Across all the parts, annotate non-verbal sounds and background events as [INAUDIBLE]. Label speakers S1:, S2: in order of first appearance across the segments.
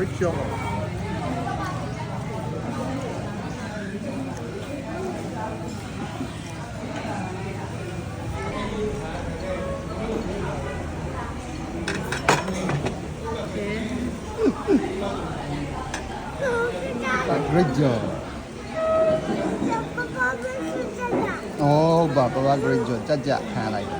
S1: Big Sugar. Great job. Oh, Baba, great job.
S2: Cha cha,
S1: khá lành.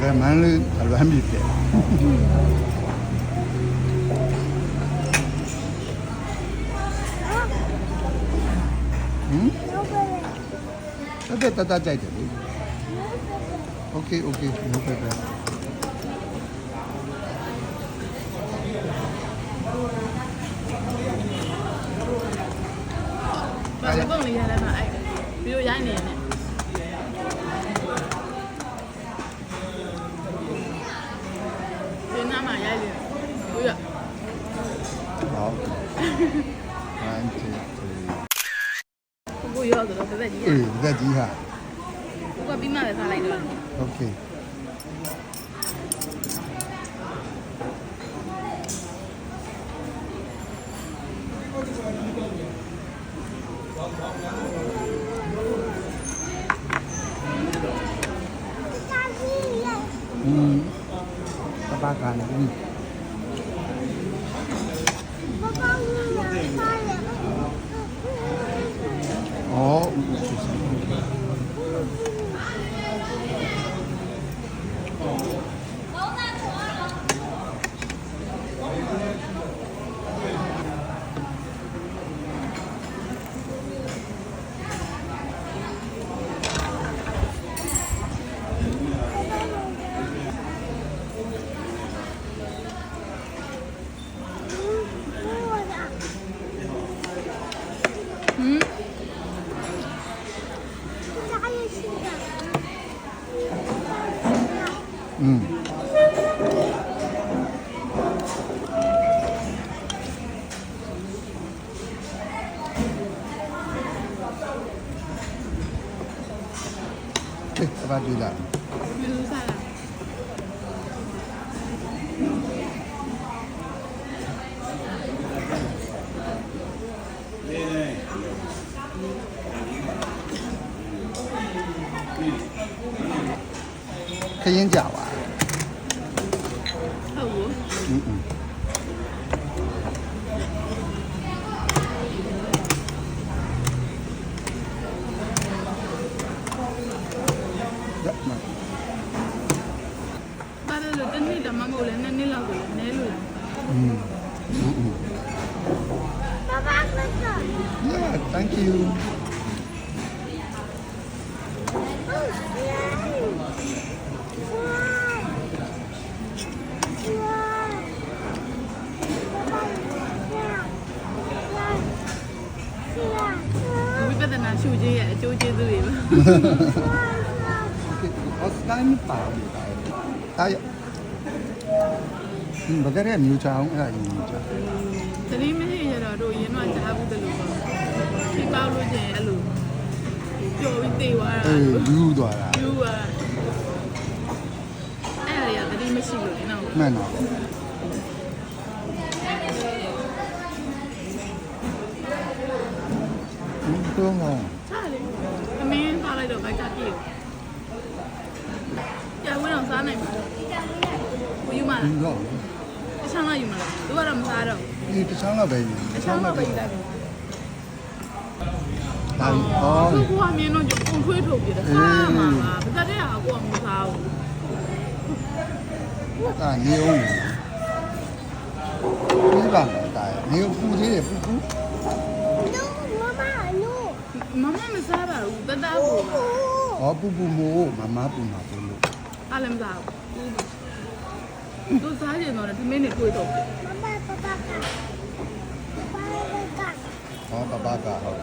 S1: ဒါမန်လေးအလွမ်းပြည့်တယ်ဟမ်တတတတကြိုက်တယ်လေ Okay okay no problem
S2: ဘာလို့ပုံလေးရလဲမအဲ့ပြီးတော့ရိုင်းနေနေဒီ
S1: 好。
S2: 好。安吉。不过要走了，不在地。
S1: 嗯，不在地下。
S2: 不过兵马在啥？OK。嗯。က်တော့
S1: Okay อื [LAUGHS]
S2: 嗯。嗯。
S1: 嗯。嗯。嗯。嗯。嗯。嗯。Yeah, thank you. [LAUGHS]
S2: ပဿနာရှုခြင်းရဲ့အကျိုးကျေးဇူးတွေပါ
S1: First time ပါပြီပါအဲ့ဟင်းဘယ်ကရဲမျိုးချအောင်အဲ့ဒါယူမျိုးချ။
S2: သတိမရှိရတော့တို့ရင်းတော့ကြားဘူးတလို့ပေါ့။ဒီပေါက်လို့ကျင်အဲ့လိုပျော်ပြီးတေသွားတာ
S1: အေး
S2: လို့
S1: ယူသွားတာ
S2: ယူอ่ะအဲ့ဒါတွေကသတိမရှိလို့လေနော်
S1: မှန်တော့ဘယ်တော့မှ။
S2: စားလေ။အမင်းစားလိုက်တော့ဘိုက်ကပြေ။ကြာဝင်အောင်စားနိုင် မှာ။ကိုယူမလား
S1: ဒီတော့။
S2: အချမ်းလောက်ယူမလား။သူကတော့မစားတော့
S1: ဒီတခြားတော့ပဲယူ။
S2: အချမ်းလောက်ပဲယူလိုက်ပြီ
S1: ဒါ။ဟော
S2: ကိုကမြင်တော့ပုံထွေးထုတ်ပြတယ်။စားမှာပါ။ဘာတဲ့ဟာကိုကမစားဘူး။
S1: ဒါနေအောင်ဒီပါမယ်ဒါနေပူသေးတယ်ပူပူ
S2: မမမစားပါဘူးတတဖို့
S1: ဩပူပူမို့မမပူမှာပူလို့
S2: အားလည်းမစားဘူး သူစားကြင်တော့ဒီမင်းနဲ့တွေ့တော့
S1: ဟောပပကဟုတ်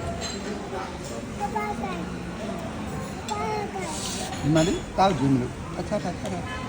S1: ဒီမှာလေတောက်ကြည့်မလို့အချာချာချာ